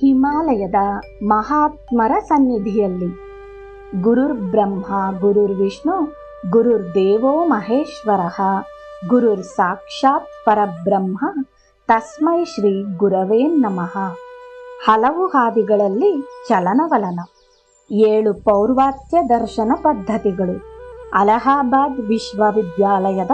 ಹಿಮಾಲಯದ ಮಹಾತ್ಮರ ಸನ್ನಿಧಿಯಲ್ಲಿ. ಗುರುರ್ ಬ್ರಹ್ಮ, ಗುರುರ್ ವಿಷ್ಣು, ಗುರುರ್ ದೇವೋ ಮಹೇಶ್ವರ. ಗುರುರ್ ಸಾಕ್ಷಾತ್ ಪರಬ್ರಹ್ಮ, ತಸ್ಮೈ ಶ್ರೀ ಗುರವೇ ನಮಃ. ಹಲವು ಹಾದಿಗಳಲ್ಲಿ ಚಲನವಲನ. ಏಳು ಪೌರ್ವಾತ್ಯ ದರ್ಶನ ಪದ್ಧತಿಗಳು. ಅಲಹಾಬಾದ್ ವಿಶ್ವವಿದ್ಯಾಲಯದ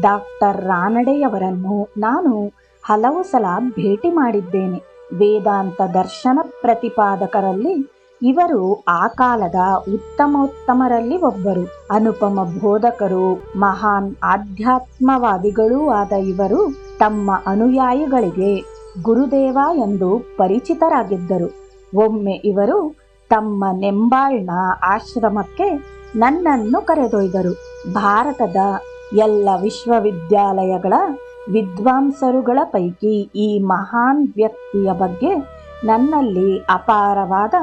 ಡಾಕ್ಟರ್ ರಾನಡೆಯವರನ್ನು ನಾನು ಹಲವು ಸಲ ಭೇಟಿ ಮಾಡಿದ್ದೇನೆ. ವೇದಾಂತ ದರ್ಶನ ಪ್ರತಿಪಾದಕರಲ್ಲಿ ಇವರು ಆ ಕಾಲದ ಉತ್ತಮೋತ್ತಮರಲ್ಲಿ ಒಬ್ಬರು. ಅನುಪಮ ಬೋಧಕರು, ಮಹಾನ್ ಆಧ್ಯಾತ್ಮವಾದಿಗಳೂ ಆದ ಇವರು ತಮ್ಮ ಅನುಯಾಯಿಗಳಿಗೆ ಗುರುದೇವ ಎಂದು ಪರಿಚಿತರಾಗಿದ್ದರು. ಒಮ್ಮೆ ಇವರು ತಮ್ಮ ನೆಂಬಾಳ್ನ ಆಶ್ರಮಕ್ಕೆ ನನ್ನನ್ನು ಕರೆದೊಯ್ದರು. ಭಾರತದ ಎಲ್ಲ ವಿಶ್ವವಿದ್ಯಾಲಯಗಳ ವಿದ್ವಾಂಸರುಗಳ ಪೈಕಿ ಈ ಮಹಾನ್ ವ್ಯಕ್ತಿಯ ಬಗ್ಗೆ ನನ್ನಲ್ಲಿ ಅಪಾರವಾದ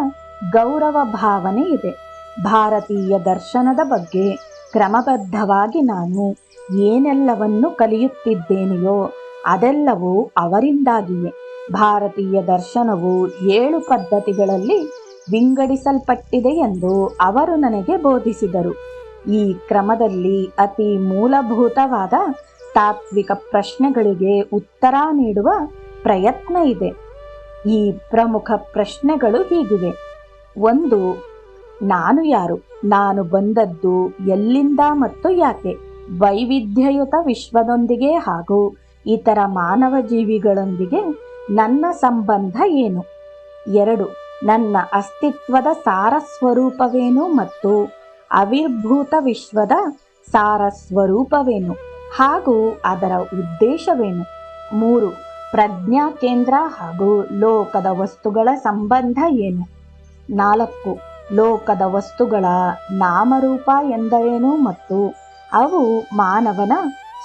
ಗೌರವ ಭಾವನೆ ಇದೆ. ಭಾರತೀಯ ದರ್ಶನದ ಬಗ್ಗೆ ಕ್ರಮಬದ್ಧವಾಗಿ ನಾನು ಏನೆಲ್ಲವನ್ನು ಕಲಿಯುತ್ತಿದ್ದೇನೆಯೋ ಅದೆಲ್ಲವೂ ಅವರಿಂದಾಗಿಯೇ. ಭಾರತೀಯ ದರ್ಶನವು ಏಳು ಪದ್ಧತಿಗಳಲ್ಲಿ ವಿಂಗಡಿಸಲ್ಪಟ್ಟಿದೆ ಎಂದು ಅವರು ನನಗೆ ಬೋಧಿಸಿದರು. ಈ ಕ್ರಮದಲ್ಲಿ ಅತಿ ಮೂಲಭೂತವಾದ ತಾತ್ವಿಕ ಪ್ರಶ್ನೆಗಳಿಗೆ ಉತ್ತರ ನೀಡುವ ಪ್ರಯತ್ನ ಇದೆ. ಈ ಪ್ರಮುಖ ಪ್ರಶ್ನೆಗಳು ಹೀಗಿವೆ. ಒಂದು, ನಾನು ಯಾರು? ನಾನು ಬಂದದ್ದು ಎಲ್ಲಿಂದ ಮತ್ತು ಯಾಕೆ? ವೈವಿಧ್ಯಯುತ ವಿಶ್ವದೊಂದಿಗೆ ಹಾಗೂ ಇತರ ಮಾನವ ಜೀವಿಗಳೊಂದಿಗೆ ನನ್ನ ಸಂಬಂಧ ಏನು? ಎರಡು, ನನ್ನ ಅಸ್ತಿತ್ವದ ಸಾರ ಸ್ವರೂಪವೇನು ಮತ್ತು ಅವಿರ್ಭೂತ ವಿಶ್ವದ ಸಾರ ಸ್ವರೂಪವೇನು? ಹಾಗೂ ಅದರ ಉದ್ದೇಶವೇನು? ಮೂರು, ಪ್ರಜ್ಞಾ ಕೇಂದ್ರ ಹಾಗೂ ಲೋಕದ ವಸ್ತುಗಳ ಸಂಬಂಧ ಏನು? ನಾಲ್ಕು, ಲೋಕದ ವಸ್ತುಗಳ ನಾಮರೂಪ ಎಂದರೇನು ಮತ್ತು ಅವು ಮಾನವನ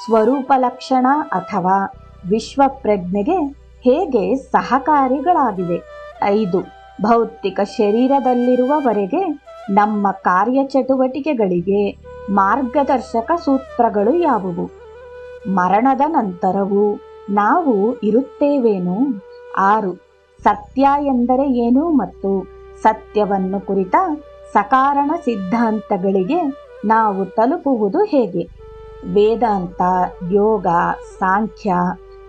ಸ್ವರೂಪ ಲಕ್ಷಣ ಅಥವಾ ವಿಶ್ವ ಪ್ರಜ್ಞೆಗೆ ಹೇಗೆ ಸಹಕಾರಿಗಳಾಗಿವೆ? ಐದು, ಭೌತಿಕ ಶರೀರದಲ್ಲಿರುವವರೆಗೆ ನಮ್ಮ ಕಾರ್ಯಚಟುವಟಿಕೆಗಳಿಗೆ ಮಾರ್ಗದರ್ಶಕ ಸೂತ್ರಗಳು ಯಾವುವು? ಮರಣದ ನಂತರವೂ ನಾವು ಇರುತ್ತೇವೇನು? ಆರು, ಸತ್ಯ ಎಂದರೆ ಏನು ಮತ್ತು ಸತ್ಯವನ್ನು ಕುರಿತ ಸಕಾರಣ ಸಿದ್ಧಾಂತಗಳಿಗೆ ನಾವು ತಲುಪುವುದು ಹೇಗೆ? ವೇದಾಂತ, ಯೋಗ, ಸಾಂಖ್ಯ,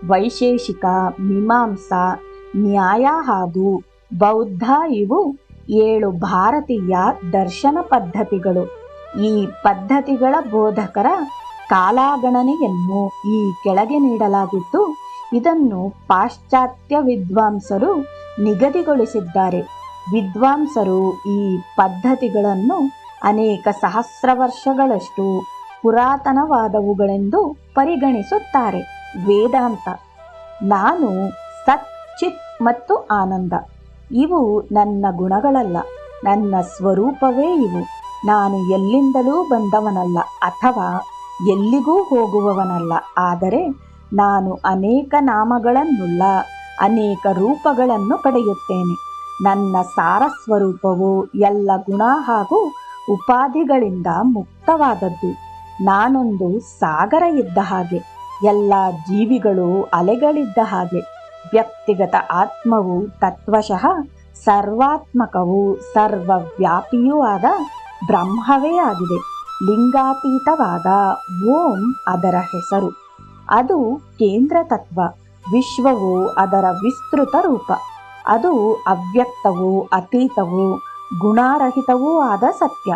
ವೈಶೇಷಿಕ, ಮೀಮಾಂಸಾ, ನ್ಯಾಯ ಹಾಗೂ ಬೌದ್ಧ ಇವು ಏಳು ಭಾರತೀಯ ದರ್ಶನ ಪದ್ಧತಿಗಳು. ಈ ಪದ್ಧತಿಗಳ ಬೋಧಕರ ಕಾಲಾಗಣನೆಯನ್ನು ಈ ಕೆಳಗೆ ನೀಡಲಾಗಿದ್ದು, ಇದನ್ನು ಪಾಶ್ಚಾತ್ಯ ವಿದ್ವಾಂಸರು ನಿಗದಿಗೊಳಿಸಿದ್ದಾರೆ. ವಿದ್ವಾಂಸರು ಈ ಪದ್ಧತಿಗಳನ್ನು ಅನೇಕ ಸಹಸ್ರ ವರ್ಷಗಳಷ್ಟು ಪುರಾತನವಾದವುಗಳೆಂದು ಪರಿಗಣಿಸುತ್ತಾರೆ. ವೇದಾಂತ, ನಾನು ಸತ್, ಚಿತ್ ಮತ್ತು ಆನಂದ, ಇವು ನನ್ನ ಗುಣಗಳಲ್ಲ, ನನ್ನ ಸ್ವರೂಪವೇ ಇವು. ನಾನು ಎಲ್ಲಿಂದಲೂ ಬಂದವನಲ್ಲ, ಅಥವಾ ಎಲ್ಲಿಗೂ ಹೋಗುವವನಲ್ಲ. ಆದರೆ ನಾನು ಅನೇಕ ನಾಮಗಳನ್ನುಳ್ಳ, ಅನೇಕ ರೂಪಗಳನ್ನು ಪಡೆಯುತ್ತೇನೆ. ನನ್ನ ಸಾರಸ್ವರೂಪವು ಎಲ್ಲ ಗುಣ ಹಾಗೂ ಉಪಾಧಿಗಳಿಂದ ಮುಕ್ತವಾದದ್ದು. ನಾನೊಂದು ಸಾಗರ ಇದ್ದ ಹಾಗೆ, ಎಲ್ಲ ಜೀವಿಗಳು ಅಲೆಗಳಿದ್ದ ಹಾಗೆ, ವ್ಯಕ್ತಿಗತ ಆತ್ಮವು ತತ್ವಶಃ ಸರ್ವಾತ್ಮಕವೂ ಸರ್ವವ್ಯಾಪಿಯೂ ಆದ ಬ್ರಹ್ಮವೇ ಆಗಿದೆ. ಲಿಂಗಾತೀತವಾದ ಓಂ ಅದರ ಹೆಸರು. ಅದು ಕೇಂದ್ರ ತತ್ವ, ವಿಶ್ವವು ಅದರ ವಿಸ್ತೃತ ರೂಪ. ಅದು ಅವ್ಯಕ್ತವೂ ಅತೀತವೂ ಗುಣಾರಹಿತವೂ ಆದ ಸತ್ಯ.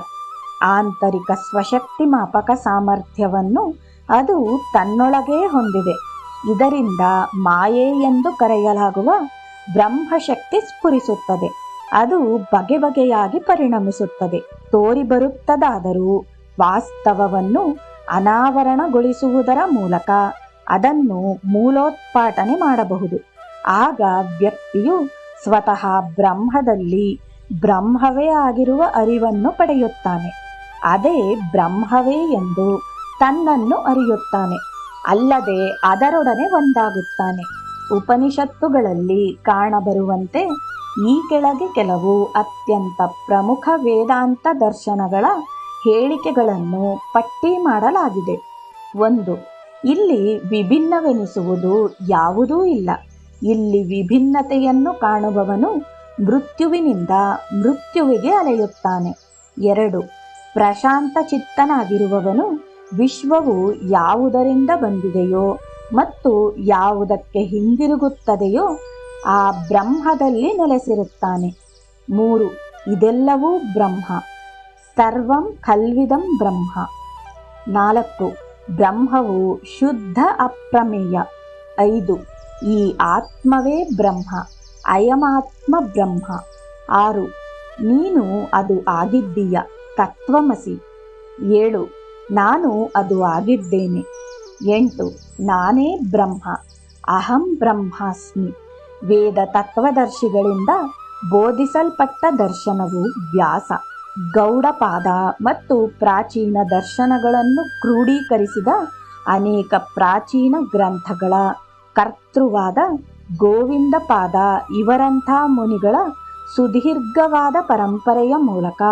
ಆಂತರಿಕ ಸ್ವಶಕ್ತಿ ಮಾಪಕ ಸಾಮರ್ಥ್ಯವನ್ನು ಅದು ತನ್ನೊಳಗೇ ಹೊಂದಿದೆ. ಇದರಿಂದ ಮಾಯೆ ಎಂದು ಕರೆಯಲಾಗುವ ಬ್ರಹ್ಮಶಕ್ತಿ ಸ್ಫುರಿಸುತ್ತದೆ. ಅದು ಬಗೆ ಬಗೆಯಾಗಿ ಪರಿಣಮಿಸುತ್ತದೆ. ತೋರಿಬರುತ್ತದಾದರೂ ವಾಸ್ತವವನ್ನು ಅನಾವರಣಗೊಳಿಸುವುದರ ಮೂಲಕ ಅದನ್ನು ಮೂಲೋತ್ಪಾಟನೆ ಮಾಡಬಹುದು. ಆಗ ವ್ಯಕ್ತಿಯು ಸ್ವತಃ ಬ್ರಹ್ಮದಲ್ಲಿ ಬ್ರಹ್ಮವೇ ಆಗಿರುವ ಅರಿವನ್ನು ಪಡೆಯುತ್ತಾನೆ. ಅದೇ ಬ್ರಹ್ಮವೇ ಎಂದು ತನ್ನನ್ನು ಅರಿಯುತ್ತಾನೆ. ಅಲ್ಲದೆ ಅದರೊಡನೆ ಒಂದಾಗುತ್ತಾನೆ. ಉಪನಿಷತ್ತುಗಳಲ್ಲಿ ಕಾಣಬರುವಂತೆ ಈ ಕೆಳಗೆ ಕೆಲವು ಅತ್ಯಂತ ಪ್ರಮುಖ ವೇದಾಂತ ದರ್ಶನಗಳ ಹೇಳಿಕೆಗಳನ್ನು ಪಟ್ಟಿ ಮಾಡಲಾಗಿದೆ. ಒಂದು, ಇಲ್ಲಿ ವಿಭಿನ್ನವೆನಿಸುವುದು ಯಾವುದೂ ಇಲ್ಲ. ಇಲ್ಲಿ ವಿಭಿನ್ನತೆಯನ್ನು ಕಾಣುವವನು ಮೃತ್ಯುವಿನಿಂದ ಮೃತ್ಯುವಿಗೆ ಅಲೆಯುತ್ತಾನೆ. ಎರಡು, ಪ್ರಶಾಂತ ಚಿತ್ತನಾಗಿರುವವನು ವಿಶ್ವವು ಯಾವುದರಿಂದ ಬಂದಿದೆಯೋ ಮತ್ತು ಯಾವುದಕ್ಕೆ ಹಿಂದಿರುಗುತ್ತದೆಯೋ ಆ ಬ್ರಹ್ಮದಲ್ಲಿ ನೆಲೆಸಿರುತ್ತಾನೆ. ಮೂರು, ಇದೆಲ್ಲವೂ ಬ್ರಹ್ಮ. ಸರ್ವಂ ಕಲ್ವಿದಂ ಬ್ರಹ್ಮ. ನಾಲ್ಕು, ಬ್ರಹ್ಮವು ಶುದ್ಧ ಅಪ್ರಮೇಯ. ಐದು, ಈ ಆತ್ಮವೇ ಬ್ರಹ್ಮ, ಅಯಮಾತ್ಮ ಬ್ರಹ್ಮ. ಆರು, ನೀನು ಅದು ಆಗಿದ್ದೀಯ, ತತ್ವಮಸಿ. ಏಳು, ನಾನು ಅದು ಆಗಿದ್ದೇನೆ. ಎಂಟು, ನಾನೇ ಬ್ರಹ್ಮ, ಅಹಂ ಬ್ರಹ್ಮಾಸ್ಮಿ. ವೇದ ತತ್ವದರ್ಶಿಗಳಿಂದ ಬೋಧಿಸಲ್ಪಟ್ಟ ದರ್ಶನವು ವ್ಯಾಸ. ಗೌಡಪಾದ ಮತ್ತು ಪ್ರಾಚೀನ ದರ್ಶನಗಳನ್ನು ಕ್ರೋಢೀಕರಿಸಿದ ಅನೇಕ ಪ್ರಾಚೀನ ಗ್ರಂಥಗಳ ಕರ್ತೃವಾದ ಗೋವಿಂದಪಾದ ಇವರಂಥ ಮುನಿಗಳ ಸುದೀರ್ಘವಾದ ಪರಂಪರೆಯ ಮೂಲಕ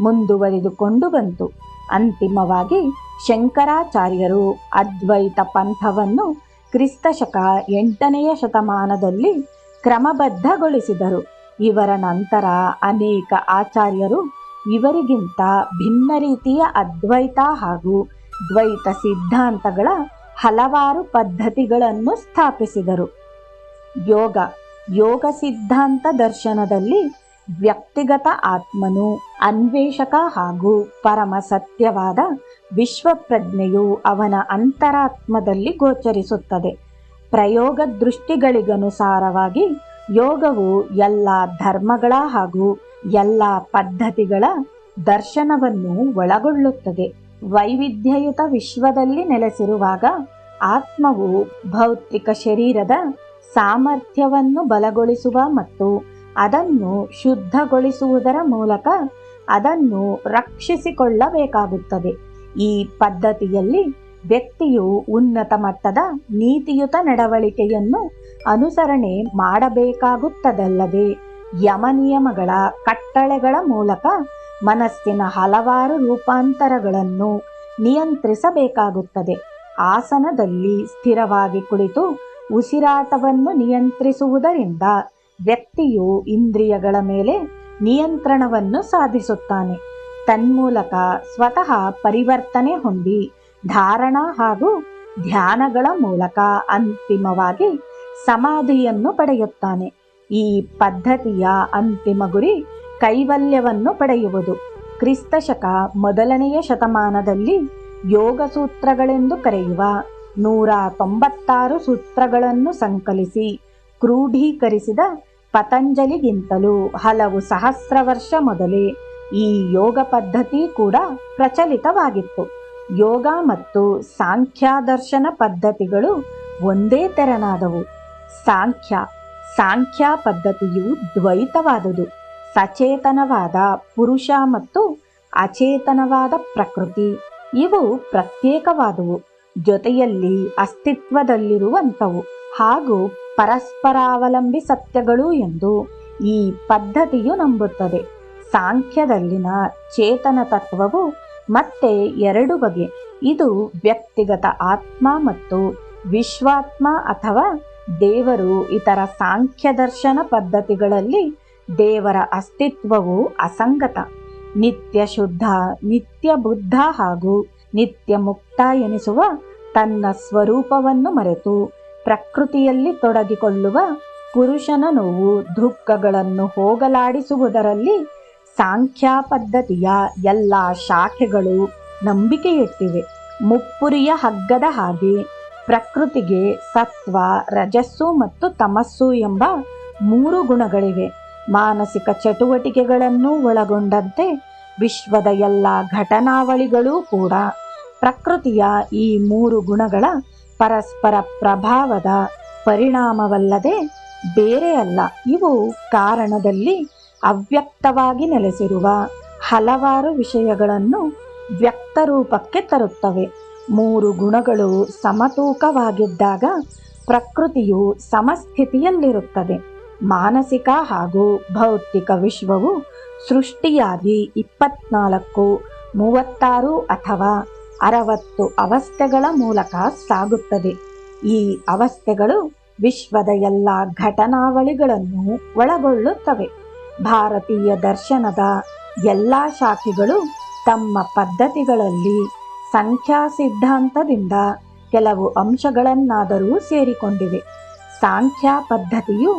ಮುಂದುವರಿದುಕೊಂಡು ಬಂತು. ಅಂತಿಮವಾಗಿ ಶಂಕರಾಚಾರ್ಯರು ಅದ್ವೈತ ಪಂಥವನ್ನು ಕ್ರಿಸ್ತಶಕ ಎಂಟನೆಯ ಶತಮಾನದಲ್ಲಿ ಕ್ರಮಬದ್ಧಗೊಳಿಸಿದರು. ಇವರ ನಂತರ ಅನೇಕ ಆಚಾರ್ಯರು ಇವರಿಗಿಂತ ಭಿನ್ನ ರೀತಿಯ ಅದ್ವೈತ ಹಾಗೂ ದ್ವೈತ ಸಿದ್ಧಾಂತಗಳ ಹಲವಾರು ಪದ್ಧತಿಗಳನ್ನು ಸ್ಥಾಪಿಸಿದರು. ಯೋಗ ಯೋಗ ಸಿದ್ಧಾಂತ ದರ್ಶನದಲ್ಲಿ ವ್ಯಕ್ತಿಗತ ಆತ್ಮನು ಅನ್ವೇಷಕ ಹಾಗೂ ಪರಮ ಸತ್ಯವಾದ ವಿಶ್ವಪ್ರಜ್ಞೆಯು ಅವನ ಅಂತರಾತ್ಮದಲ್ಲಿ ಗೋಚರಿಸುತ್ತದೆ. ಪ್ರಯೋಗ ದೃಷ್ಟಿಗಳಿಗನುಸಾರವಾಗಿ ಯೋಗವು ಎಲ್ಲ ಧರ್ಮಗಳ ಹಾಗೂ ಎಲ್ಲ ಪದ್ಧತಿಗಳ ದರ್ಶನವನ್ನು ಒಳಗೊಳ್ಳುತ್ತದೆ. ವೈವಿಧ್ಯಯುತ ವಿಶ್ವದಲ್ಲಿ ನೆಲೆಸಿರುವಾಗ ಆತ್ಮವು ಭೌತಿಕ ಶರೀರದ ಸಾಮರ್ಥ್ಯವನ್ನು ಬಲಗೊಳಿಸುವ ಮತ್ತು ಅದನ್ನು ಶುದ್ಧಗೊಳಿಸುವುದರ ಮೂಲಕ ಅದನ್ನು ರಕ್ಷಿಸಿಕೊಳ್ಳಬೇಕಾಗುತ್ತದೆ. ಈ ಪದ್ಧತಿಯಲ್ಲಿ ವ್ಯಕ್ತಿಯು ಉನ್ನತ ಮಟ್ಟದ ನೀತಿಯುತ ನಡವಳಿಕೆಯನ್ನು ಅನುಸರಣೆ ಮಾಡಬೇಕಾಗುತ್ತದಲ್ಲದೆ ಯಮನಿಯಮಗಳ ಕಟ್ಟಳೆಗಳ ಮೂಲಕ ಮನಸ್ಸಿನ ಹಲವಾರು ರೂಪಾಂತರಗಳನ್ನು ನಿಯಂತ್ರಿಸಬೇಕಾಗುತ್ತದೆ. ಆಸನದಲ್ಲಿ ಸ್ಥಿರವಾಗಿ ಕುಳಿತು ಉಸಿರಾಟವನ್ನು ನಿಯಂತ್ರಿಸುವುದರಿಂದ ವ್ಯಕ್ತಿಯು ಇಂದ್ರಿಯಗಳ ಮೇಲೆ ನಿಯಂತ್ರಣವನ್ನು ಸಾಧಿಸುತ್ತಾನೆ. ತನ್ಮೂಲಕ ಸ್ವತಃ ಪರಿವರ್ತನೆ ಹೊಂದಿ ಧಾರಣ ಹಾಗೂ ಧ್ಯಾನಗಳ ಮೂಲಕ ಅಂತಿಮವಾಗಿ ಸಮಾಧಿಯನ್ನು ಪಡೆಯುತ್ತಾನೆ. ಈ ಪದ್ಧತಿಯ ಅಂತಿಮ ಗುರಿ ಕೈವಲ್ಯವನ್ನು ಪಡೆಯುವುದು. ಕ್ರಿಸ್ತಶಕ ಮೊದಲನೆಯ ಶತಮಾನದಲ್ಲಿ ಯೋಗ ಸೂತ್ರಗಳೆಂದು ಕರೆಯುವ ನೂರ ತೊಂಬತ್ತಾರು ಸೂತ್ರಗಳನ್ನು ಸಂಕಲಿಸಿ ಕ್ರೂಢೀಕರಿಸಿದ ಪತಂಜಲಿಗಿಂತಲೂ ಹಲವು ಸಹಸ್ರ ವರ್ಷ ಮೊದಲೇ ಈ ಯೋಗ ಪದ್ಧತಿ ಕೂಡ ಪ್ರಚಲಿತವಾಗಿತ್ತು. ಯೋಗ ಮತ್ತು ಸಾಂಖ್ಯಾದರ್ಶನ ಪದ್ಧತಿಗಳು ಒಂದೇ ತೆರನಾದವು. ಸಾಂಖ್ಯ ಸಾಂಖ್ಯ ಪದ್ಧತಿಯು ದ್ವೈತವಾದುದು. ಸಚೇತನವಾದ ಪುರುಷ ಮತ್ತು ಅಚೇತನವಾದ ಪ್ರಕೃತಿ. ಇವು ಪ್ರತ್ಯೇಕವಾದವು. ಜೊತೆಯಲ್ಲಿ ಅಸ್ತಿತ್ವದಲ್ಲಿರುವಂಥವು ಹಾಗೂ ಪರಸ್ಪರಾವಲಂಬಿ ಸತ್ಯಗಳು ಎಂದು ಈ ಪದ್ಧತಿಯು ನಂಬುತ್ತದೆ. ಸಾಂಖ್ಯದಲ್ಲಿನ ಚೇತನ ತತ್ವವು ಮತ್ತೆ ಎರಡು ಬಗೆ. ಇದು ವ್ಯಕ್ತಿಗತ ಆತ್ಮ ಮತ್ತು ವಿಶ್ವಾತ್ಮ ಅಥವಾ ದೇವರು ಇತರ ಸಾಂಖ್ಯ ದರ್ಶನ ಪದ್ಧತಿಗಳಲ್ಲಿ ದೇವರ ಅಸ್ತಿತ್ವವು ಅಸಂಗತ. ನಿತ್ಯ ಶುದ್ಧ, ನಿತ್ಯ ಬುದ್ಧ ಹಾಗೂ ನಿತ್ಯ ಮುಕ್ತ ಎನಿಸುವ ತನ್ನ ಸ್ವರೂಪವನ್ನು ಮರೆತು ಪ್ರಕೃತಿಯಲ್ಲಿ ತೊಡಗಿಕೊಳ್ಳುವ ಪುರುಷನ ನೋವು, ದುಃಖಗಳನ್ನು ಹೋಗಲಾಡಿಸುವುದರಲ್ಲಿ ಸಾಂಖ್ಯ ಪದ್ಧತಿಯ ಎಲ್ಲ ಶಾಖೆಗಳು ನಂಬಿಕೆಯಿಟ್ಟಿವೆ. ಮುಪ್ಪುರಿಯ ಹಗ್ಗದ ಹಾಗೆ ಪ್ರಕೃತಿಗೆ ಸತ್ವ, ರಜಸ್ಸು ಮತ್ತು ತಮಸ್ಸು ಎಂಬ ಮೂರು ಗುಣಗಳಿವೆ. ಮಾನಸಿಕ ಚಟುವಟಿಕೆಗಳನ್ನು ಒಳಗೊಂಡಂತೆ ವಿಶ್ವದ ಎಲ್ಲ ಘಟನಾವಳಿಗಳೂ ಕೂಡ ಪ್ರಕೃತಿಯ ಈ ಮೂರು ಗುಣಗಳ ಪರಸ್ಪರ ಪ್ರಭಾವದ ಪರಿಣಾಮವಲ್ಲದೆ ಬೇರೆ ಅಲ್ಲ. ಇವು ಕಾರಣದಲ್ಲಿ ಅವ್ಯಕ್ತವಾಗಿ ನೆಲೆಸಿರುವ ಹಲವಾರು ವಿಷಯಗಳನ್ನು ವ್ಯಕ್ತರೂಪಕ್ಕೆ ತರುತ್ತವೆ. ಮೂರು ಗುಣಗಳು ಸಮತೂಕವಾಗಿದ್ದಾಗ ಪ್ರಕೃತಿಯು ಸಮಸ್ಥಿತಿಯಲ್ಲಿರುತ್ತದೆ. ಮಾನಸಿಕ ಹಾಗೂ ಭೌತಿಕ ವಿಶ್ವವು ಸೃಷ್ಟಿಯಾಗಿ ಇಪ್ಪತ್ನಾಲ್ಕು, ಮೂವತ್ತಾರು ಅಥವಾ ಅರವತ್ತು ಅವಸ್ಥೆಗಳ ಮೂಲಕ ಸಾಗುತ್ತದೆ. ಈ ಅವಸ್ಥೆಗಳು ವಿಶ್ವದ ಎಲ್ಲ ಘಟನಾವಳಿಗಳನ್ನು ಒಳಗೊಳ್ಳುತ್ತವೆ. ಭಾರತೀಯ ದರ್ಶನದ ಎಲ್ಲ ಶಾಖೆಗಳು ತಮ್ಮ ಪದ್ಧತಿಗಳಲ್ಲಿ ಸಂಖ್ಯಾ ಸಿದ್ಧಾಂತದಿಂದ ಕೆಲವು ಅಂಶಗಳನ್ನಾದರೂ ಸೇರಿಕೊಂಡಿವೆ. ಸಾಂಖ್ಯ ಪದ್ಧತಿಯು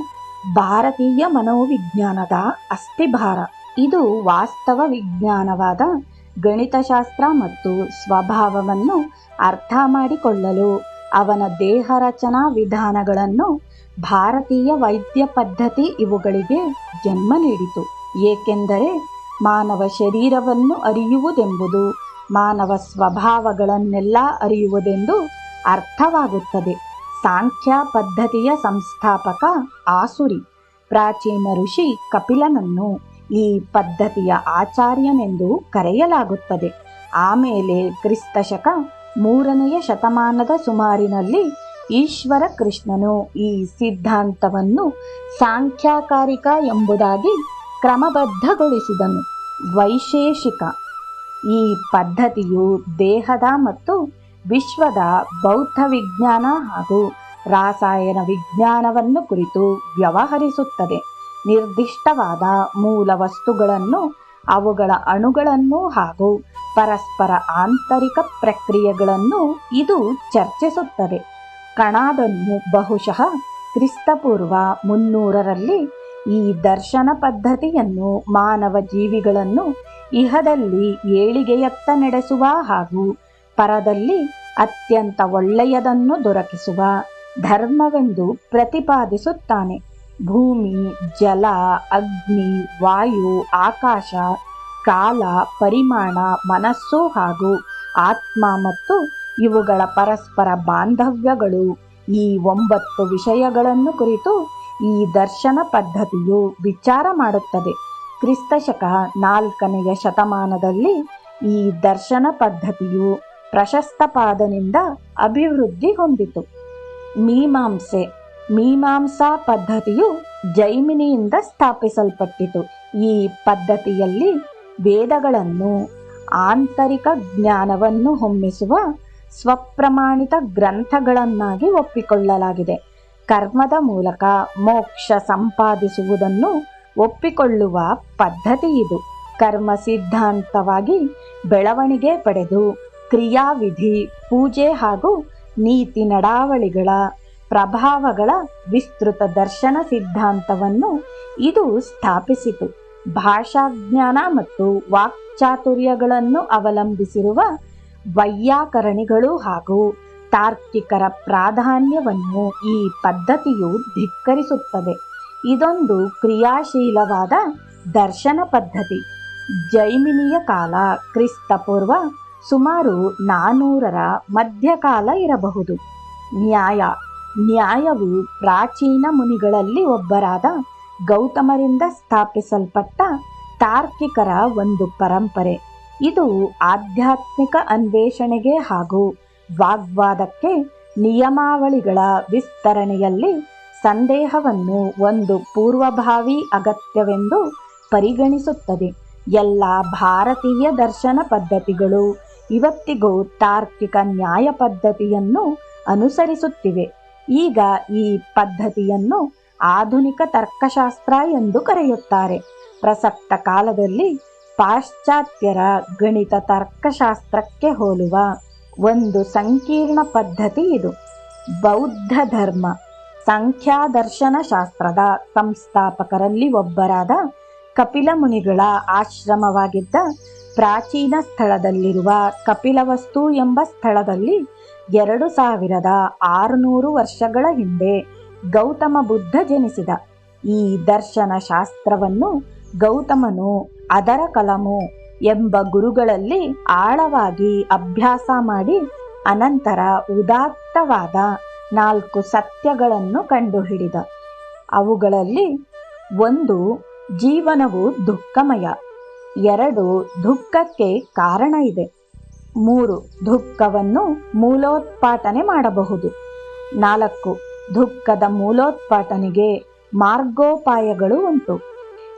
ಭಾರತೀಯ ಮನೋವಿಜ್ಞಾನದ ಅಸ್ಥಿಭಾರ. ಇದು ವಾಸ್ತವ ವಿಜ್ಞಾನವಾದ ಗಣಿತಶಾಸ್ತ್ರ ಮತ್ತು ಸ್ವಭಾವವನ್ನು ಅರ್ಥ ಮಾಡಿಕೊಳ್ಳಲು ಅವನ ದೇಹ ರಚನಾ ವಿಧಾನಗಳನ್ನು ಭಾರತೀಯ ವೈದ್ಯ ಪದ್ಧತಿ ಇವುಗಳಿಗೆ ಜನ್ಮ ನೀಡಿತು. ಏಕೆಂದರೆ ಮಾನವ ಶರೀರವನ್ನು ಅರಿಯುವುದೆಂಬುದು ಮಾನವ ಸ್ವಭಾವಗಳನ್ನೆಲ್ಲ ಅರಿಯುವುದೆಂದು ಅರ್ಥವಾಗುತ್ತದೆ. ಸಾಂಖ್ಯ ಪದ್ಧತಿಯ ಸಂಸ್ಥಾಪಕ ಆಸುರಿ, ಪ್ರಾಚೀನ ಋಷಿ ಕಪಿಲನನ್ನು ಈ ಪದ್ಧತಿಯ ಆಚಾರ್ಯನೆಂದು ಕರೆಯಲಾಗುತ್ತದೆ. ಆಮೇಲೆ ಕ್ರಿಸ್ತಶಕ ಮೂರನೆಯ ಶತಮಾನದ ಸುಮಾರಿನಲ್ಲಿ ಈಶ್ವರ ಕೃಷ್ಣನು ಈ ಸಿದ್ಧಾಂತವನ್ನು ಸಾಂಖ್ಯಾಕಾರಿಕ ಎಂಬುದಾಗಿ ಕ್ರಮಬದ್ಧಗೊಳಿಸಿದನು. ವೈಶೇಷಿಕ ಈ ಪದ್ಧತಿಯು ದೇಹದ ಮತ್ತು ವಿಶ್ವದ ಬೌದ್ಧ ವಿಜ್ಞಾನ ಹಾಗೂ ರಾಸಾಯನ ವಿಜ್ಞಾನವನ್ನು ಕುರಿತು ವ್ಯವಹರಿಸುತ್ತದೆ. ನಿರ್ದಿಷ್ಟವಾದ ಮೂಲ ವಸ್ತುಗಳನ್ನು, ಅವುಗಳ ಅಣುಗಳನ್ನು ಹಾಗೂ ಪರಸ್ಪರ ಆಂತರಿಕ ಪ್ರಕ್ರಿಯೆಗಳನ್ನು ಇದು ಚರ್ಚಿಸುತ್ತದೆ. ಕಣಾದನ್ನು ಬಹುಶಃ ಕ್ರಿಸ್ತಪೂರ್ವ ಮುನ್ನೂರರಲ್ಲಿ ಈ ದರ್ಶನ ಪದ್ಧತಿಯನ್ನು ಮಾನವ ಜೀವಿಗಳನ್ನು ಇಹದಲ್ಲಿ ಏಳಿಗೆಯತ್ತ ನಡೆಸುವ ಹಾಗೂ ಪರದಲ್ಲಿ ಅತ್ಯಂತ ಒಳ್ಳೆಯದನ್ನು ದೊರಕಿಸುವ ಧರ್ಮವೆಂದು ಪ್ರತಿಪಾದಿಸುತ್ತಾನೆ. ಭೂಮಿ, ಜಲ, ಅಗ್ನಿ, ವಾಯು, ಆಕಾಶ, ಕಾಲ, ಪರಿಮಾಣ, ಮನಸ್ಸು ಹಾಗೂ ಆತ್ಮ ಮತ್ತು ಇವುಗಳ ಪರಸ್ಪರ ಬಾಂಧವ್ಯಗಳು ಈ ಒಂಬತ್ತು ವಿಷಯಗಳನ್ನು ಕುರಿತು ಈ ದರ್ಶನ ಪದ್ಧತಿಯು ವಿಚಾರ ಮಾಡುತ್ತದೆ. ಕ್ರಿಸ್ತಶಕ ನಾಲ್ಕನೆಯ ಶತಮಾನದಲ್ಲಿ ಈ ದರ್ಶನ ಪದ್ಧತಿಯು ಪ್ರಶಸ್ತಪಾದನಿಂದ ಅಭಿವೃದ್ಧಿ ಹೊಂದಿತು. ಮೀಮಾಂಸೆ, ಮೀಮಾಂಸಾ ಪದ್ಧತಿಯು ಜೈಮಿನಿಯಿಂದ ಸ್ಥಾಪಿಸಲ್ಪಟ್ಟಿತು. ಈ ಪದ್ಧತಿಯಲ್ಲಿ ವೇದಗಳನ್ನು, ಆಂತರಿಕ ಜ್ಞಾನವನ್ನು ಹೊಮ್ಮಿಸುವ ಸ್ವಪ್ರಮಾಣಿತ ಗ್ರಂಥಗಳನ್ನಾಗಿ ಒಪ್ಪಿಕೊಳ್ಳಲಾಗಿದೆ. ಕರ್ಮದ ಮೂಲಕ ಮೋಕ್ಷ ಸಂಪಾದಿಸುವುದನ್ನು ಒಪ್ಪಿಕೊಳ್ಳುವ ಪದ್ಧತಿ ಇದು. ಕರ್ಮ ಸಿದ್ಧಾಂತವಾಗಿ ಬೆಳವಣಿಗೆ ಪಡೆದು ಕ್ರಿಯಾವಿಧಿ, ಪೂಜೆ ಹಾಗೂ ನೀತಿ ನಡಾವಳಿಗಳ ಪ್ರಭಾವಗಳ ವಿಸ್ತೃತ ದರ್ಶನ ಸಿದ್ಧಾಂತವನ್ನು ಇದು ಸ್ಥಾಪಿಸಿತು. ಭಾಷಾಜ್ಞಾನ ಮತ್ತು ವಾಕ್ಚಾತುರ್ಯಗಳನ್ನು ಅವಲಂಬಿಸಿರುವ ವೈಯಾಕರಣಿಗಳು ಹಾಗೂ ತಾರ್ಕಿಕರ ಪ್ರಾಧಾನ್ಯವನ್ನು ಈ ಪದ್ಧತಿಯು ಧಿಕ್ಕರಿಸುತ್ತದೆ. ಇದೊಂದು ಕ್ರಿಯಾಶೀಲವಾದ ದರ್ಶನ ಪದ್ಧತಿ. ಜೈಮಿನಿಯ ಕಾಲ ಕ್ರಿಸ್ತಪೂರ್ವ ಸುಮಾರು ನಾನೂರರ ಮಧ್ಯಕಾಲ ಇರಬಹುದು. ನ್ಯಾಯ, ನ್ಯಾಯವು ಪ್ರಾಚೀನ ಮುನಿಗಳಲ್ಲಿ ಒಬ್ಬರಾದ ಗೌತಮರಿಂದ ಸ್ಥಾಪಿಸಲ್ಪಟ್ಟ ತಾರ್ಕಿಕರ ಒಂದು ಪರಂಪರೆ. ಇದು ಆಧ್ಯಾತ್ಮಿಕ ಅನ್ವೇಷಣೆಗೆ ಹಾಗೂ ವಾಗ್ವಾದಕ್ಕೆ ನಿಯಮಾವಳಿಗಳ ವಿಸ್ತರಣೆಯಲ್ಲಿ ಸಂದೇಹವನ್ನು ಒಂದು ಪೂರ್ವಭಾವಿ ಅಗತ್ಯವೆಂದು ಪರಿಗಣಿಸುತ್ತದೆ. ಎಲ್ಲ ಭಾರತೀಯ ದರ್ಶನ ಪದ್ಧತಿಗಳು ಇವತ್ತಿಗೂ ತಾರ್ಕಿಕ ನ್ಯಾಯ ಪದ್ಧತಿಯನ್ನು ಅನುಸರಿಸುತ್ತಿವೆ. ಈಗ ಈ ಪದ್ಧತಿಯನ್ನು ಆಧುನಿಕ ತರ್ಕಶಾಸ್ತ್ರ ಎಂದು ಕರೆಯುತ್ತಾರೆ. ಪ್ರಸಕ್ತ ಕಾಲದಲ್ಲಿ ಪಾಶ್ಚಾತ್ಯರ ಗಣಿತ ತರ್ಕಶಾಸ್ತ್ರಕ್ಕೆ ಹೋಲುವ ಒಂದು ಸಂಕೀರ್ಣ ಪದ್ಧತಿ ಇದು. ಬೌದ್ಧ ಧರ್ಮ ಸಂಖ್ಯಾದರ್ಶನ ಶಾಸ್ತ್ರದ ಸಂಸ್ಥಾಪಕರಲ್ಲಿ ಒಬ್ಬರಾದ ಕಪಿಲ ಮುನಿಗಳ ಆಶ್ರಮವಾಗಿದ್ದ ಪ್ರಾಚೀನ ಸ್ಥಳದಲ್ಲಿರುವ ಕಪಿಲವಸ್ತು ಎಂಬ ಸ್ಥಳದಲ್ಲಿ ಎರಡು ಸಾವಿರದ ಆರುನೂರು ವರ್ಷಗಳ ಹಿಂದೆ ಗೌತಮ ಬುದ್ಧ ಜನಿಸಿದ. ಈ ದರ್ಶನ ಶಾಸ್ತ್ರವನ್ನು ಗೌತಮನು ಅದರ ಕಲಮು ಎಂಬ ಗುರುಗಳಲ್ಲಿ ಆಳವಾಗಿ ಅಭ್ಯಾಸ ಮಾಡಿ ಅನಂತರ ಉದಾತ್ತವಾದ ನಾಲ್ಕು ಸತ್ಯಗಳನ್ನು ಕಂಡುಹಿಡಿದ. ಅವುಗಳಲ್ಲಿ ಒಂದು ಜೀವನವು ದುಃಖಮಯ, ಎರಡು ದುಃಖಕ್ಕೆ ಕಾರಣ ಇದೆ. ಮೂರು ದುಃಖವನ್ನು ಮೂಲೋತ್ಪಾಟನೆ ಮಾಡಬಹುದು. ನಾಲ್ಕು ದುಃಖದ ಮೂಲೋತ್ಪಾಟನೆಗೆ ಮಾರ್ಗೋಪಾಯಗಳು ಉಂಟು.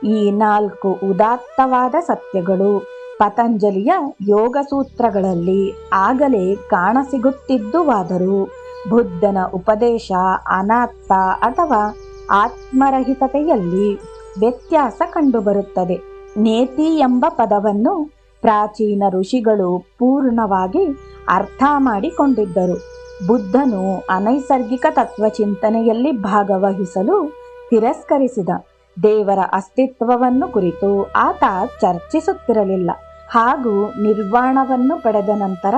ಈ ನಾಲ್ಕು ಉದಾತ್ತವಾದ ಸತ್ಯಗಳು ಪತಂಜಲಿಯ ಯೋಗ ಸೂತ್ರಗಳಲ್ಲಿ ಆಗಲೇ ಕಾಣಸಿಗುತ್ತಿದ್ದುವಾದರೂ ಬುದ್ಧನ ಉಪದೇಶ ಅನಾಥ ಅಥವಾ ಆತ್ಮರಹಿತತೆಯಲ್ಲಿ ವ್ಯತ್ಯಾಸ ಕಂಡುಬರುತ್ತದೆ. ನೇತಿ ಎಂಬ ಪದವನ್ನು ಪ್ರಾಚೀನ ಋಷಿಗಳು ಪೂರ್ಣವಾಗಿ ಅರ್ಥ ಮಾಡಿಕೊಂಡಿದ್ದರು. ಬುದ್ಧನು ಅನೈಸರ್ಗಿಕ ತತ್ವಚಿಂತನೆಯಲ್ಲಿ ಭಾಗವಹಿಸಲು ತಿರಸ್ಕರಿಸಿದ. ದೇವರ ಅಸ್ತಿತ್ವವನ್ನು ಕುರಿತು ಆತ ಚರ್ಚಿಸುತ್ತಿರಲಿಲ್ಲ. ಹಾಗೂ ನಿರ್ವಾಣವನ್ನು ಪಡೆದ ನಂತರ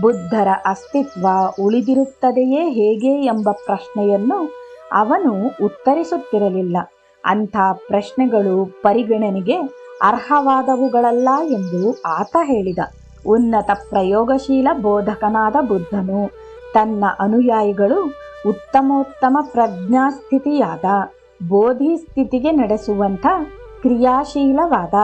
ಬುದ್ಧರ ಅಸ್ತಿತ್ವ ಉಳಿದಿರುತ್ತದೆಯೇ ಹೇಗೆ ಎಂಬ ಪ್ರಶ್ನೆಯನ್ನು ಅವನು ಉತ್ತರಿಸುತ್ತಿರಲಿಲ್ಲ. ಅಂಥ ಪ್ರಶ್ನೆಗಳು ಪರಿಗಣನೆಗೆ ಅರ್ಹವಾದವುಗಳಲ್ಲ ಎಂದು ಆತ ಹೇಳಿದ. ಉನ್ನತ ಪ್ರಯೋಗಶೀಲ ಬೋಧಕನಾದ ಬುದ್ಧನು ತನ್ನ ಅನುಯಾಯಿಗಳು ಉತ್ತಮೋತ್ತಮ ಪ್ರಜ್ಞಾಸ್ಥಿತಿಯಾದ, ಬೋಧಿ ಸ್ಥಿತಿಗೆ ನಡೆಸುವಂಥ ಕ್ರಿಯಾಶೀಲವಾದ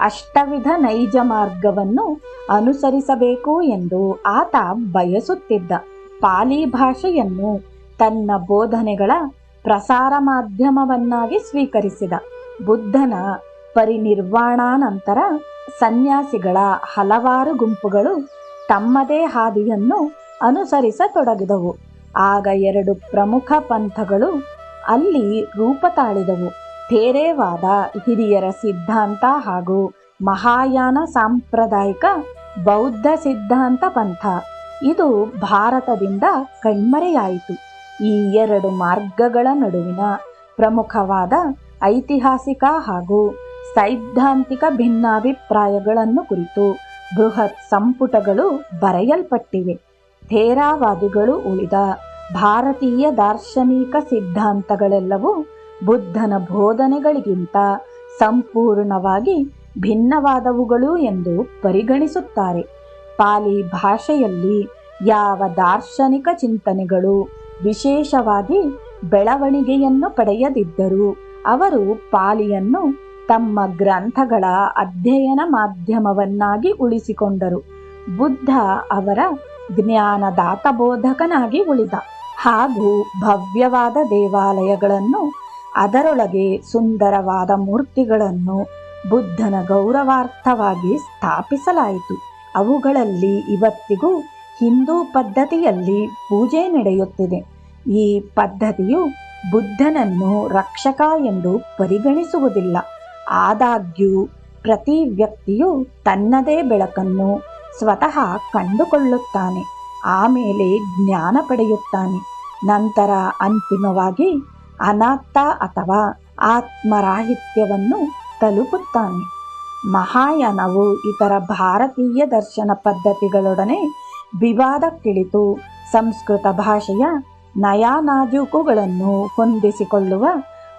ಅಷ್ಟವಿಧ ನೈಜ ಮಾರ್ಗವನ್ನು ಅನುಸರಿಸಬೇಕು ಎಂದು ಆತ ಬಯಸುತ್ತಿದ್ದ. ಪಾಲಿ ಭಾಷೆಯನ್ನು ತನ್ನ ಬೋಧನೆಗಳ ಪ್ರಸಾರ ಮಾಧ್ಯಮವನ್ನಾಗಿ ಸ್ವೀಕರಿಸಿದ. ಬುದ್ಧನ ಪರಿನಿರ್ವಾಣಾನಂತರ ಸನ್ಯಾಸಿಗಳ ಹಲವಾರು ಗುಂಪುಗಳು ತಮ್ಮದೇ ಹಾದಿಯನ್ನು ಅನುಸರಿಸತೊಡಗಿದವು. ಆಗ ಎರಡು ಪ್ರಮುಖ ಪಂಥಗಳು ಅಲ್ಲಿ ರೂಪ ತಾಳಿದವು. ಥೇರೇವಾದ ಹಿರಿಯರ ಸಿದ್ಧಾಂತ ಹಾಗೂ ಮಹಾಯಾನ ಸಾಂಪ್ರದಾಯಿಕ ಬೌದ್ಧ ಸಿದ್ಧಾಂತ ಪಂಥ. ಇದು ಭಾರತದಿಂದ ಕಣ್ಮರೆಯಾಯಿತು. ಈ ಎರಡು ಮಾರ್ಗಗಳ ನಡುವಿನ ಪ್ರಮುಖವಾದ ಐತಿಹಾಸಿಕ ಹಾಗೂ ಸೈದ್ಧಾಂತಿಕ ಭಿನ್ನಾಭಿಪ್ರಾಯಗಳನ್ನು ಕುರಿತು ಬೃಹತ್ ಸಂಪುಟಗಳು ಬರೆಯಲ್ಪಟ್ಟಿವೆ. ಥೇರಾವಾದಿಗಳು ಉಳಿದ ಭಾರತೀಯ ದಾರ್ಶನಿಕ ಸಿದ್ಧಾಂತಗಳೆಲ್ಲವೂ ಬುದ್ಧನ ಬೋಧನೆಗಳಿಗಿಂತ ಸಂಪೂರ್ಣವಾಗಿ ಭಿನ್ನವಾದವುಗಳು ಎಂದು ಪರಿಗಣಿಸುತ್ತಾರೆ. ಪಾಲಿ ಭಾಷೆಯಲ್ಲಿ ಯಾವ ದಾರ್ಶನಿಕ ಚಿಂತನೆಗಳು ವಿಶೇಷವಾಗಿ ಬೆಳವಣಿಗೆಯನ್ನು ಪಡೆಯದಿದ್ದರೂ ಅವರು ಪಾಲಿಯನ್ನು ತಮ್ಮ ಗ್ರಂಥಗಳ ಅಧ್ಯಯನ ಮಾಧ್ಯಮವನ್ನಾಗಿ ಉಳಿಸಿಕೊಂಡರು. ಬುದ್ಧ ಅವರ ಜ್ಞಾನದಾತ ಬೋಧಕನಾಗಿ ಉಳಿದ ಹಾಗೂ ಭವ್ಯವಾದ ದೇವಾಲಯಗಳನ್ನು ಅದರೊಳಗೆ ಸುಂದರವಾದ ಮೂರ್ತಿಗಳನ್ನು ಬುದ್ಧನ ಗೌರವಾರ್ಥವಾಗಿ ಸ್ಥಾಪಿಸಲಾಯಿತು. ಅವುಗಳಲ್ಲಿ ಇವತ್ತಿಗೂ ಹಿಂದೂ ಪದ್ಧತಿಯಲ್ಲಿ ಪೂಜೆ ನಡೆಯುತ್ತಿದೆ. ಈ ಪದ್ಧತಿಯು ಬುದ್ಧನನ್ನು ರಕ್ಷಕ ಎಂದು ಪರಿಗಣಿಸುವುದಿಲ್ಲ. ಆದಾಗ್ಯೂ, ಪ್ರತಿ ವ್ಯಕ್ತಿಯು ತನ್ನದೇ ಬೆಳಕನ್ನು ಸ್ವತಃ ಕಂಡುಕೊಳ್ಳುತ್ತಾನೆ, ಆಮೇಲೆ ಜ್ಞಾನ ಪಡೆಯುತ್ತಾನೆ. ನಂತರ ಅಂತಿಮವಾಗಿ ಅನಾತ್ತ ಅಥವಾ ಆತ್ಮರಾಹಿತ್ಯವನ್ನು ತಲುಪುತ್ತಾನೆ. ಮಹಾಯಾನವು ಇತರ ಭಾರತೀಯ ದರ್ಶನ ಪದ್ಧತಿಗಳೊಡನೆ ವಿವಾದಕ್ಕಿಳಿತು ಸಂಸ್ಕೃತ ಭಾಷೆಯ ನಯಾನಾಜೂಕುಗಳನ್ನು ಹೊಂದಿಸಿಕೊಳ್ಳುವ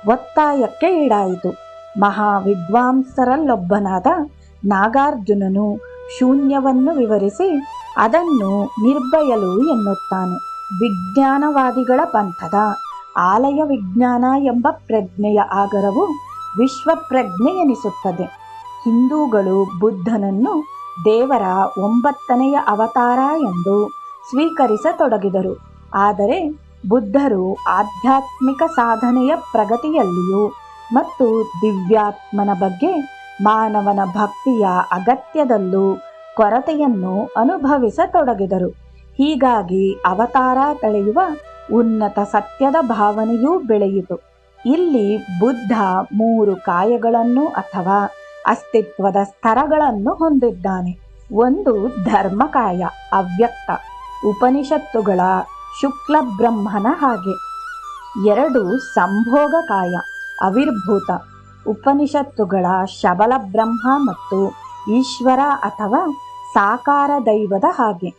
ಒತ್ತಾಯಕ್ಕೆ ಈಡಾಯಿತು. ಮಹಾವಿದ್ವಾಂಸರಲ್ಲೊಬ್ಬನಾದ ನಾಗಾರ್ಜುನನು ಶೂನ್ಯವನ್ನು ವಿವರಿಸಿ ಅದನ್ನು ನಿರ್ಭಯಲು ಎನ್ನುತ್ತಾನೆ. ವಿಜ್ಞಾನವಾದಿಗಳ ಪಂಥದ ಆಲಯ ವಿಜ್ಞಾನ ಎಂಬ ಪ್ರಜ್ಞೆಯ ಆಗರವು ವಿಶ್ವ ಹಿಂದೂಗಳು ಬುದ್ಧನನ್ನು ದೇವರ ಒಂಬತ್ತನೆಯ ಅವತಾರ ಎಂದು ಸ್ವೀಕರಿಸತೊಡಗಿದರು. ಆದರೆ ಬುದ್ಧರು ಆಧ್ಯಾತ್ಮಿಕ ಸಾಧನೆಯ ಪ್ರಗತಿಯಲ್ಲಿಯೂ ಮತ್ತು ದಿವ್ಯಾತ್ಮನ ಬಗ್ಗೆ ಮಾನವನ ಭಕ್ತಿಯ ಅಗತ್ಯದಲ್ಲೂ ಕೊರತೆಯನ್ನು ಅನುಭವಿಸತೊಡಗಿದರು. ಹೀಗಾಗಿ ಅವತಾರ ತಳೆಯುವ ಉನ್ನತ ಸತ್ಯದ ಭಾವನೆಯೂ ಬೆಳೆಯಿತು. ಇಲ್ಲಿ ಬುದ್ಧ ಮೂರು ಕಾಯಗಳನ್ನು ಅಥವಾ ಅಸ್ತಿತ್ವದ ಸ್ತರಗಳನ್ನು ಹೊಂದಿದ್ದಾನೆ. ಒಂದು ಧರ್ಮಕಾಯ, ಅವ್ಯಕ್ತ, ಉಪನಿಷತ್ತುಗಳ ಶುಕ್ಲ ಬ್ರಹ್ಮನ ಹಾಗೆ. ಎರಡು ಸಂಭೋಗಕಾಯ, ಅವಿರ್ಭೂತ, ಉಪನಿಷತ್ತುಗಳ ಶಬಲ ಬ್ರಹ್ಮ ಮತ್ತು ಈಶ್ವರ ಅಥವಾ ಸಾಕಾರ ದೈವದ ಹಾಗೆ.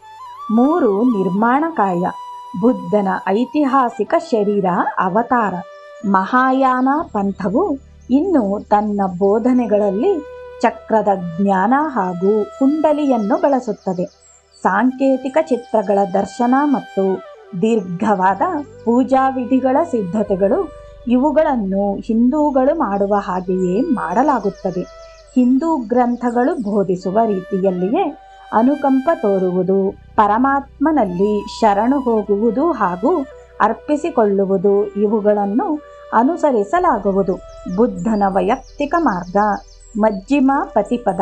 ಮೂರು ನಿರ್ಮಾಣಕಾಯ ಬುದ್ಧನ ಐತಿಹಾಸಿಕ ಶರೀರ, ಅವತಾರ, ಮಹಾಯಾನ ಪಂಥವು ಇನ್ನು ತನ್ನ ಬೋಧನೆಗಳಲ್ಲಿ ಚಕ್ರದ ಜ್ಞಾನ ಹಾಗೂ ಕುಂಡಲಿಯನ್ನು ಬಳಸುತ್ತದೆ. ಸಾಂಕೇತಿಕ ಚಿತ್ರಗಳ ದರ್ಶನ ಮತ್ತು ದೀರ್ಘವಾದ ಪೂಜಾ ವಿಧಿಗಳ ಸಿದ್ಧತೆಗಳು ಇವುಗಳನ್ನು ಹಿಂದೂಗಳು ಮಾಡುವ ಹಾಗೆಯೇ ಮಾಡಲಾಗುತ್ತದೆ. ಹಿಂದೂ ಗ್ರಂಥಗಳು ಬೋಧಿಸುವ ರೀತಿಯಲ್ಲಿಯೇ ಅನುಕಂಪ ತೋರುವುದು, ಪರಮಾತ್ಮನಲ್ಲಿ ಶರಣು ಹೋಗುವುದು ಹಾಗೂ ಅರ್ಪಿಸಿಕೊಳ್ಳುವುದು ಇವುಗಳನ್ನು ಅನುಸರಿಸಲಾಗುವುದು. ಬುದ್ಧನ ವೈಯಕ್ತಿಕ ಮಾರ್ಗ ಮಜ್ಜಿಮ ಪತಿಪದ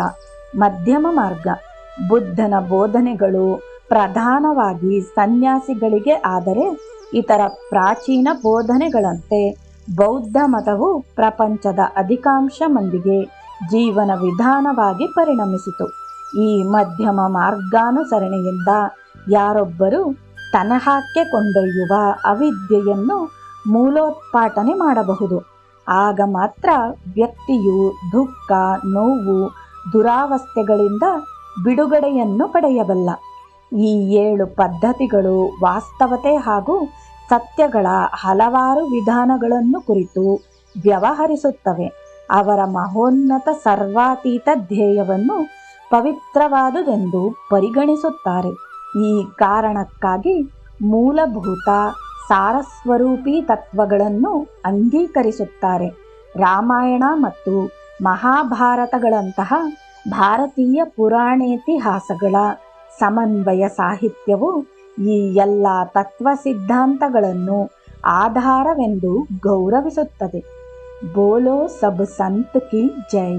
ಮಧ್ಯಮ ಮಾರ್ಗ. ಬುದ್ಧನ ಬೋಧನೆಗಳು ಪ್ರಧಾನವಾಗಿ ಸನ್ಯಾಸಿಗಳಿಗೆ ಆದರೆ ಇತರ ಪ್ರಾಚೀನ ಬೋಧನೆಗಳಂತೆ ಬೌದ್ಧ ಮತವು ಪ್ರಪಂಚದ ಅಧಿಕಾಂಶ ಮಂದಿಗೆ ಜೀವನ ವಿಧಾನವಾಗಿ ಪರಿಣಮಿಸಿತು. ಈ ಮಧ್ಯಮ ಮಾರ್ಗಾನುಸರಣೆಯಿಂದ ಯಾರೊಬ್ಬರು ತನಹಕ್ಕೆ ಕೊಂಡೊಯ್ಯುವ ಅವಿದ್ಯೆಯನ್ನು ಮೂಲೋತ್ಪಾಟನೆ ಮಾಡಬಹುದು. ಆಗ ಮಾತ್ರ ವ್ಯಕ್ತಿಯು ದುಃಖ, ನೋವು, ದುರಾವಸ್ಥೆಗಳಿಂದ ಬಿಡುಗಡೆಯನ್ನು ಪಡೆಯಬಲ್ಲ. ಈ ಏಳು ಪದ್ಧತಿಗಳು ವಾಸ್ತವತೆ ಹಾಗೂ ಸತ್ಯಗಳ ಹಲವಾರು ವಿಧಾನಗಳನ್ನು ಕುರಿತು ವ್ಯವಹರಿಸುತ್ತವೆ. ಅವರ ಮಹೋನ್ನತ ಸರ್ವಾತೀತ ಧ್ಯೇಯವನ್ನು ಪವಿತ್ರವಾದುದೆಂದು ಪರಿಗಣಿಸುತ್ತಾರೆ. ಈ ಕಾರಣಕ್ಕಾಗಿ ಮೂಲಭೂತ ಸಾರಸ್ವರೂಪಿ ತತ್ವಗಳನ್ನು ಅಂಗೀಕರಿಸುತ್ತಾರೆ. ರಾಮಾಯಣ ಮತ್ತು ಮಹಾಭಾರತಗಳಂತಹ ಭಾರತೀಯ ಪುರಾಣೇತಿಹಾಸಗಳ ಸಮನ್ವಯ ಸಾಹಿತ್ಯವು ಈ ಎಲ್ಲ ತತ್ವ ಸಿದ್ಧಾಂತಗಳನ್ನು ಆಧಾರವೆಂದು ಗೌರವಿಸುತ್ತದೆ. ಬೋಲೋ ಸಬ್ ಸಂತ್ ಕಿ ಜೈ.